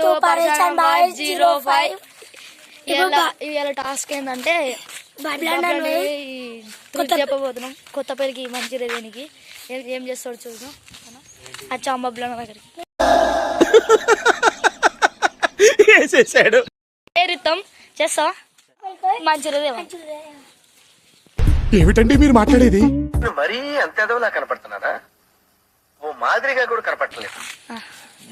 to Parishan by 05. ఇవాళ ఇవాళ task ఏంటంటే చెప్పబోతున్నాం. కొత్త పేరుకి మంచి రేదేనికి ఏం ఏం చేస్తాడు చూద్దాం. అచ్చా బబ్లన్న దగ్గరికి. వేసేసాడు. ఏరిత్తాం చేస్తా మంచి రేదేవా ఏమిటండి మీరు మాట్లాడేది? మరీ అంత ఎదవలా కనపడుతున్నారా? ఓ మాదిరిగా కూడా కనపడలేదు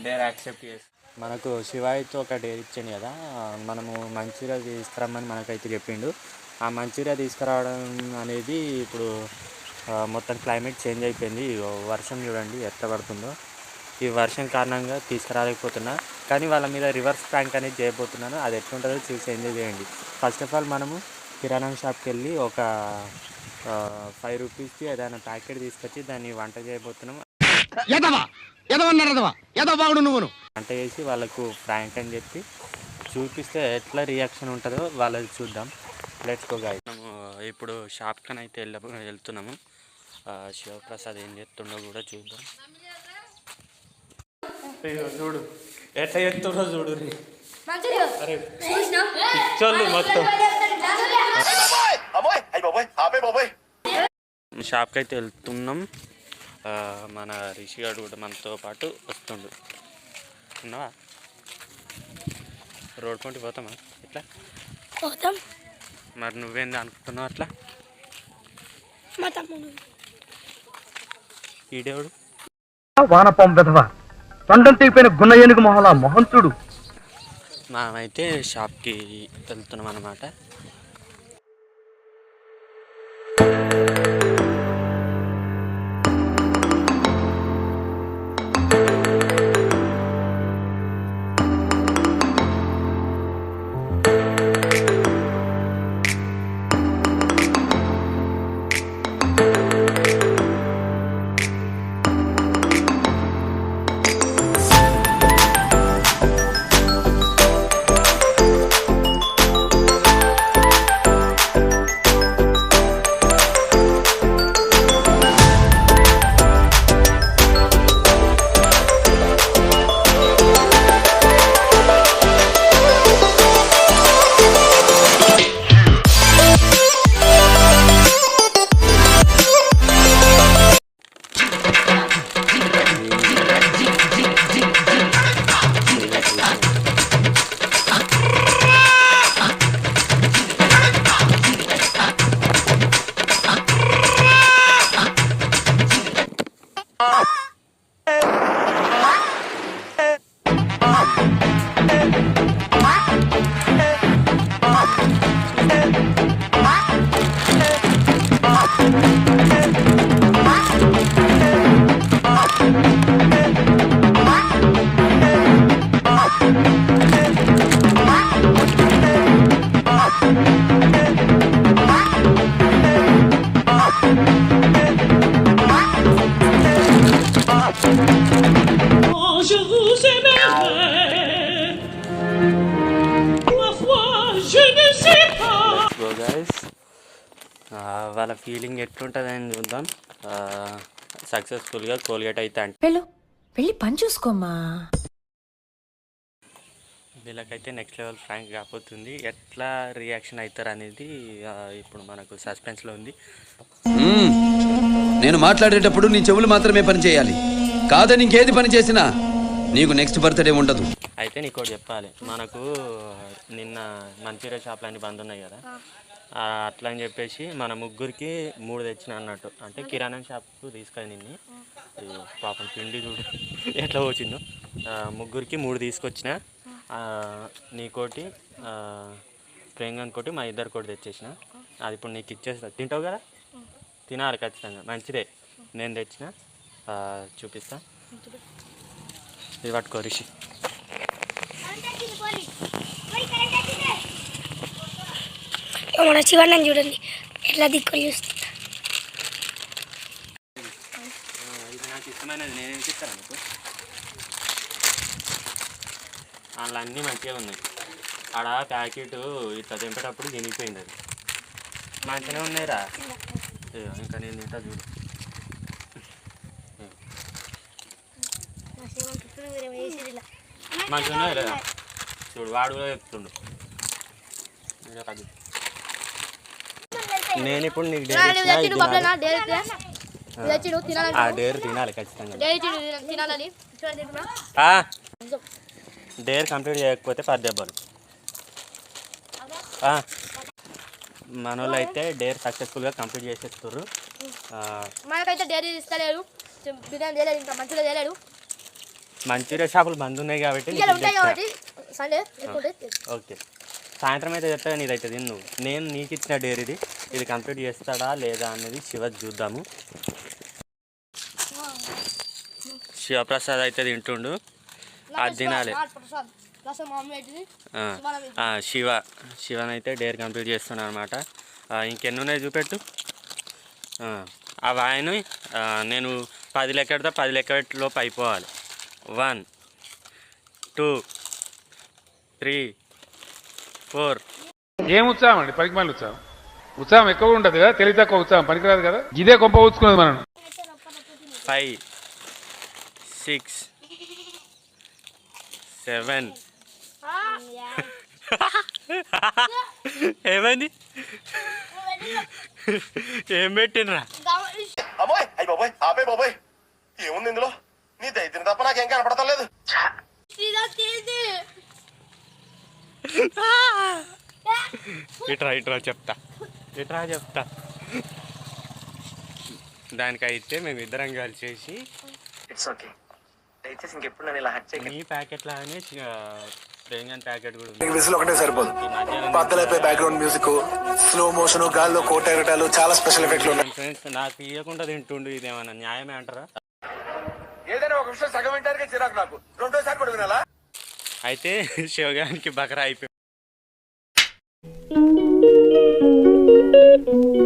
డేర్ యాక్సెప్ట్ చేసి మనకు శివాయితో ఒక డేర్ కదా మనము మంచిర్యా తీసుకురమ్మని మనకైతే చెప్పిండు. ఆ మంచిర్యా తీసుకురావడం అనేది ఇప్పుడు మొత్తం క్లైమేట్ చేంజ్ అయిపోయింది. వర్షం చూడండి ఎట్లా పడుతుందో. ఈ వర్షం కారణంగా తీసుకురాలేకపోతున్నా. కానీ వాళ్ళ మీద రివర్స్ ప్రాంక్ అనేది చేయబోతున్నాను. అది ఎట్లుంటుందో చూసి ఎంజాయ్ చేయండి. ఫస్ట్ ఆఫ్ ఆల్ మనము కిరాణా షాప్కి వెళ్ళి ఒక ఫైవ్ రూపీస్కి ఏదైనా ప్యాకెట్ తీసుకొచ్చి దాన్ని వంట చేయబోతున్నాం. ఎదవా ఎదవన్నారు ఎదవా నువ్వును? వంట చేసి వాళ్ళకు ఫ్రాంక్ అని చెప్పి చూపిస్తే ఎట్లా రియాక్షన్ ఉంటుందో వాళ్ళది చూద్దాం. లెట్స్ గో గాయ మనము ఇప్పుడు షాప్ కని అయితే వెళ్ళ వెళ్తున్నాము. ఆ, శివప్రసాద్ ఏం చేస్తుండో కూడా చూద్దాం. చూడు. ఎట్లా చేస్తుండో చూడు. అరే. పిచ్చోళ్ళు మొత్తం. షాప్కి అయితే వెళ్తున్నాం. మన రిషి గారు కూడా మనతో పాటు వస్తుండు. ఉన్నావా? రోడ్ కొంటి పోతామా? ఎట్లా? పోతాం. మరి నువ్వేంది అనుకుంటున్నావు అట్లా? మా తమ్ముడు. ఈడేవుడు వానపాం వెధవ. తొండం తీపిన గున్న ఏనుగు మొహల మొహం చూడు మనమైతే షాప్కి వెళ్తున్నాం అనమాట గైస్ వాళ్ళ ఫీలింగ్ ఎట్లుంటుందని చూద్దాం. సక్సెస్ఫుల్గా కోల్గేట్ అయితే అంటే వెళ్ళు వెళ్ళి పని చూసుకోమ్మా. వీళ్ళకైతే నెక్స్ట్ లెవెల్ ఫ్రాంక్ కాకపోతుంది ఎట్లా రియాక్షన్ అవుతారు అనేది ఇప్పుడు మనకు సస్పెన్స్లో ఉంది. నేను మాట్లాడేటప్పుడు నీ చెవులు మాత్రమే పని చేయాలి. కాదని ఇంకేది పని చేసినా నీకు నెక్స్ట్ బర్త్డే ఉండదు. అయితే నీకు ఒకటి చెప్పాలి. మనకు నిన్న మంచూరియా షాప్లు అన్ని బంద్ ఉన్నాయి కదా. అట్లా అని చెప్పేసి మన ముగ్గురికి మూడు తెచ్చిన అన్నట్టు. అంటే కిరాణా షాప్కు తీసుకొని నిన్ని. పాపం పిండి చూడు. ఎట్లా వచ్చిందో ఆ, ముగ్గురికి మూడు తీసుకొచ్చిన. నీకోటి ప్రేంగన్ కోటి మా ఇద్దరు కోటి తెచ్చేసిన. అది ఇప్పుడు నీకు ఇచ్చేస్తా. తింటావు కదా? తినాలి ఖచ్చితంగా. మంచిదే. నేను తెచ్చిన. చూపిస్తా. ఇది పట్టుకో రిషి. మన శివన్నని చూడండి. ఎట్లా దిక్కులు చూస్తుంది అందులో అన్నీ మంచిగా ఉన్నాయి. ఆడ ప్యాకెట్ ఇట్లా తెంపేటప్పుడు తినిగిపోయింది అది మంచిగానే ఉన్నాయిరా ఇంకా నేను తింటా చూడు మంచిగా ఉన్నది లేదా చూడు వాడు కూడా చెప్తుండు. నేను ఇప్పుడు నీకు డేర్ తినాలి. ఖచ్చితంగా. డేర్ కంప్లీట్ చేయకపోతే పది దెబ్బలు. మన వాళ్ళు అయితే డేర్ సక్సెస్ఫుల్గా కంప్లీట్ చేసేస్తారు మనకైతే డైరీ ఇస్తలేడు బిర్యానీ చేయలేదు ఇంకా మంచిగా చేయలేడు మంచూరియా షాపులు బంద్ ఉన్నాయి కాబట్టి. ఓకే. సాయంత్రం అయితే చెప్తా నీదైతే తిన్ను. నేను నీకు ఇచ్చిన డేర్ ఇది ఇది కంప్లీట్ చేస్తాడా లేదా అనేది శివ చూద్దాము. శివప్రసాద్ అయితే తింటుండు. అది తినాలి. శివ. శివనైతే డేర్ కంప్లీట్ చేస్తున్నాను అనమాట ఇంకెన్ని ఉన్నాయి చూపెట్టు అవి ఆయన నేను పది లెక్క పెడితే పది లెక్క పెట్టి లోపు అయిపోవాలి. One two three four. ఏం ఉత్సాహం అండి? పనికి మళ్ళీ ఉత్సాహం. ఉత్సాహం ఎక్కువ ఉండదు కదా? తెలివి తక్కువ ఉత్సాహం. పనికిరాదు కదా? ఇదే గొప్ప ఊచుకున్నది మనం ఫైవ్. సిక్స్. సెవెన్. ఏమైంది? ఏం పెట్టినరా అమ్మాయి అయ్యి బాబాయ్ ఆపే బాబాయ్. ఏముంది ఇందులో? నీ దైత్యం తప్ప నాకేం కనపడతా లేదు ఇట్రా ఇట్రా చెప్తా. ఇట్రా చెప్తా. దానికైతే మేము ఇద్దరం కలిసేసి ఇట్స్ ఓకే దయచేసి ఇంకెప్పుడు నన్ను ఇలా హట్ చేయకండి. నీ ప్యాకెట్ లాగానే ప్రేంగన్ ప్యాకెట్ కూడా ఉంది. నీకు విసులు ఒకటే సరిపోదు. ఈ మధ్యాహ్నం బద్దలైపోయి బ్యాక్గ్రౌండ్ మ్యూజిక్ స్లో మోషన్ గాల్లో కోట ఎగటాలు చాలా స్పెషల్ ఎఫెక్ట్లు ఉన్నాయి. ఫ్రెండ్స్ నాకు ఇవ్వకుండా తింటుండు ఇదేమన్నా న్యాయమే అంటారా? ఏదైనా ఒక విషయం సగం వింటానికి చిరాకు నాకు. రెండోసారి కూడా వినాలా అయితే శివగానికి బకరా అయిపోయి thank you